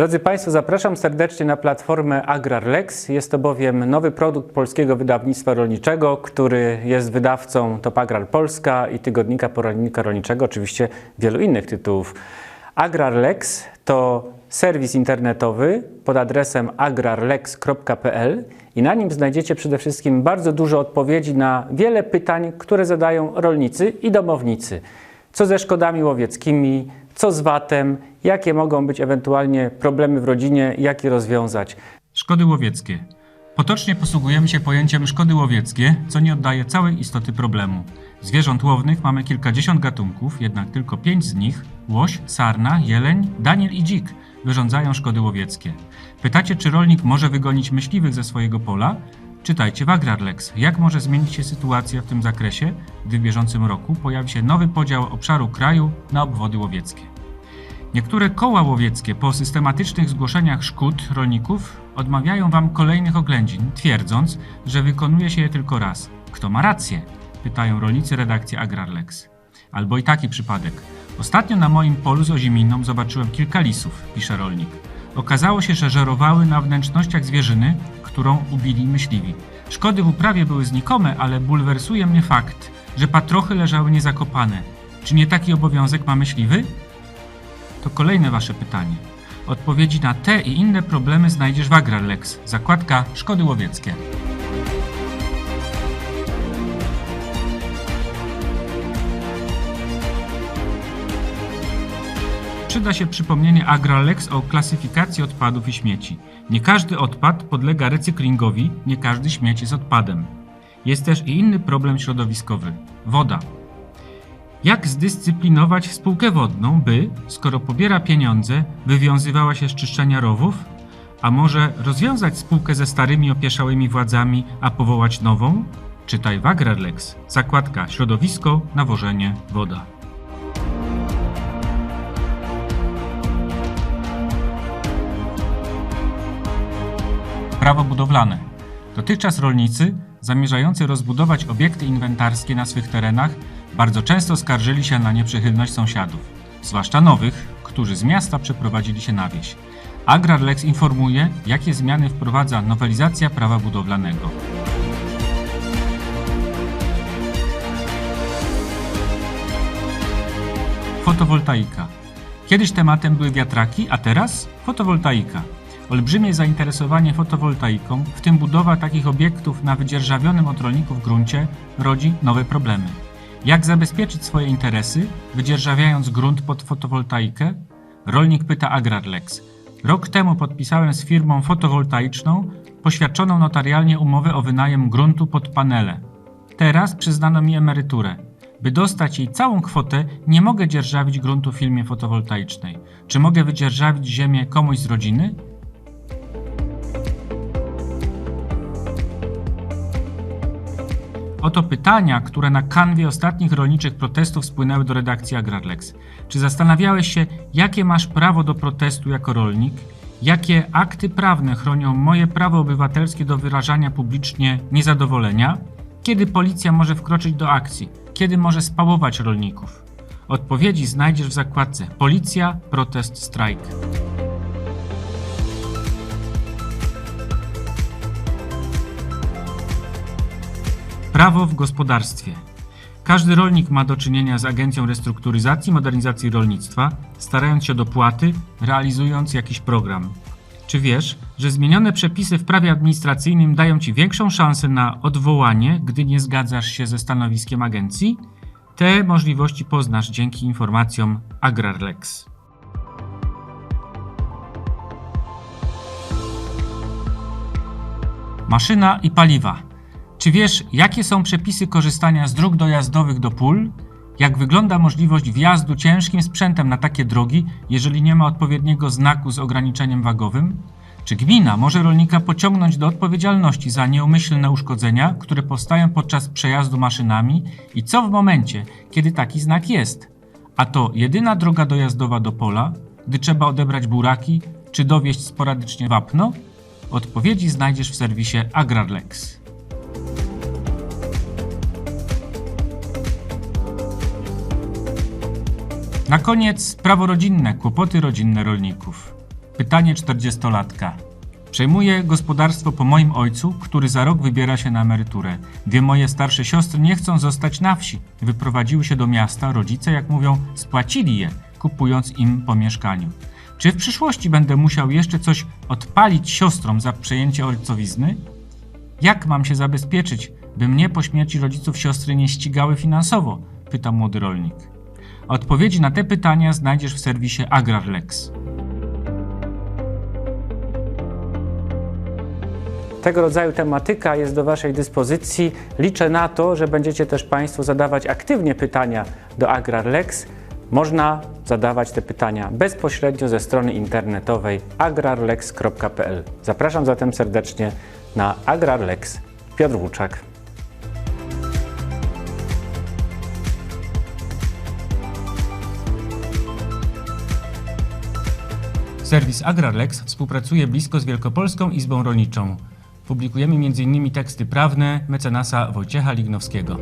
Drodzy Państwo, zapraszam serdecznie na platformę AgrarLex. Jest to bowiem nowy produkt polskiego wydawnictwa rolniczego, który jest wydawcą Top Agrar Polska i Tygodnika Poradnika Rolniczego, oczywiście wielu innych tytułów. AgrarLex to serwis internetowy pod adresem agrarlex.pl i na nim znajdziecie przede wszystkim bardzo dużo odpowiedzi na wiele pytań, które zadają rolnicy i domownicy. Co ze szkodami łowieckimi, co z VAT-em, jakie mogą być ewentualnie problemy w rodzinie, jak je rozwiązać. Szkody łowieckie. Potocznie posługujemy się pojęciem szkody łowieckie, co nie oddaje całej istoty problemu. Zwierząt łownych mamy kilkadziesiąt gatunków, jednak tylko pięć z nich łoś, sarna, jeleń, daniel i dzik wyrządzają szkody łowieckie. Pytacie, czy rolnik może wygonić myśliwych ze swojego pola? Czytajcie w AgrarLex, jak może zmienić się sytuacja w tym zakresie, gdy w bieżącym roku pojawi się nowy podział obszaru kraju na obwody łowieckie. Niektóre koła łowieckie po systematycznych zgłoszeniach szkód rolników odmawiają wam kolejnych oględzin, twierdząc, że wykonuje się je tylko raz. Kto ma rację? Pytają rolnicy redakcji AgrarLex. Albo i taki przypadek. Ostatnio na moim polu z oziminą zobaczyłem kilka lisów, pisze rolnik. Okazało się, że żerowały na wnętrznościach zwierzyny, którą ubili myśliwi. Szkody w uprawie były znikome, ale bulwersuje mnie fakt, że patrochy leżały niezakopane. Czy nie taki obowiązek ma myśliwy? To kolejne Wasze pytanie. Odpowiedzi na te i inne problemy znajdziesz w AgrarLex, zakładka Szkody Łowieckie. Przyda się przypomnienie AgrarLex o klasyfikacji odpadów i śmieci. Nie każdy odpad podlega recyklingowi, nie każdy śmieć jest odpadem. Jest też i inny problem środowiskowy woda. Jak zdyscyplinować spółkę wodną, by, skoro pobiera pieniądze, wywiązywała się z czyszczenia rowów? A może rozwiązać spółkę ze starymi opieszałymi władzami, a powołać nową? Czytaj w AgrarLex. Zakładka Środowisko, nawożenie, woda. Prawo budowlane. Dotychczas rolnicy zamierzający rozbudować obiekty inwentarskie na swych terenach bardzo często skarżyli się na nieprzychylność sąsiadów, zwłaszcza nowych, którzy z miasta przeprowadzili się na wieś. AgrarLex informuje, jakie zmiany wprowadza nowelizacja prawa budowlanego. Fotowoltaika. Kiedyś tematem były wiatraki, a teraz fotowoltaika. Olbrzymie zainteresowanie fotowoltaiką, w tym budowa takich obiektów na wydzierżawionym od rolników gruncie, rodzi nowe problemy. Jak zabezpieczyć swoje interesy, wydzierżawiając grunt pod fotowoltaikę? Rolnik pyta AgrarLex. Rok temu podpisałem z firmą fotowoltaiczną poświadczoną notarialnie umowę o wynajem gruntu pod panele. Teraz przyznano mi emeryturę. By dostać jej całą kwotę, nie mogę dzierżawić gruntu w firmie fotowoltaicznej. Czy mogę wydzierżawić ziemię komuś z rodziny? Oto pytania, które na kanwie ostatnich rolniczych protestów spłynęły do redakcji AgrarLex. Czy zastanawiałeś się, jakie masz prawo do protestu jako rolnik? Jakie akty prawne chronią moje prawo obywatelskie do wyrażania publicznie niezadowolenia? Kiedy policja może wkroczyć do akcji? Kiedy może spałować rolników? Odpowiedzi znajdziesz w zakładce Policja, protest, strajk. Prawo w gospodarstwie. Każdy rolnik ma do czynienia z Agencją Restrukturyzacji i Modernizacji Rolnictwa, starając się o dopłaty, realizując jakiś program. Czy wiesz, że zmienione przepisy w prawie administracyjnym dają Ci większą szansę na odwołanie, gdy nie zgadzasz się ze stanowiskiem agencji? Te możliwości poznasz dzięki informacjom AgrarLex. Maszyna i paliwa. Czy wiesz, jakie są przepisy korzystania z dróg dojazdowych do pól? Jak wygląda możliwość wjazdu ciężkim sprzętem na takie drogi, jeżeli nie ma odpowiedniego znaku z ograniczeniem wagowym? Czy gmina może rolnika pociągnąć do odpowiedzialności za nieumyślne uszkodzenia, które powstają podczas przejazdu maszynami? I co w momencie, kiedy taki znak jest? A to jedyna droga dojazdowa do pola, gdy trzeba odebrać buraki, czy dowieść sporadycznie wapno? Odpowiedzi znajdziesz w serwisie AgrarLex. Na koniec prawo rodzinne, kłopoty rodzinne rolników. Pytanie 40-latka. Przejmuję gospodarstwo po moim ojcu, który za rok wybiera się na emeryturę. Dwie moje starsze siostry nie chcą zostać na wsi. Wyprowadziły się do miasta, rodzice, jak mówią, spłacili je, kupując im po mieszkaniu. Czy w przyszłości będę musiał jeszcze coś odpalić siostrom za przejęcie ojcowizny? Jak mam się zabezpieczyć, by mnie po śmierci rodziców siostry nie ścigały finansowo? Pyta młody rolnik. Odpowiedzi na te pytania znajdziesz w serwisie AgrarLex. Tego rodzaju tematyka jest do Waszej dyspozycji. Liczę na to, że będziecie też Państwo zadawać aktywnie pytania do AgrarLex. Można zadawać te pytania bezpośrednio ze strony internetowej agrarlex.pl. Zapraszam zatem serdecznie na AgrarLex. Piotr Łuczak. Serwis AgrarLex współpracuje blisko z Wielkopolską Izbą Rolniczą. Publikujemy m.in. teksty prawne mecenasa Wojciecha Lignowskiego.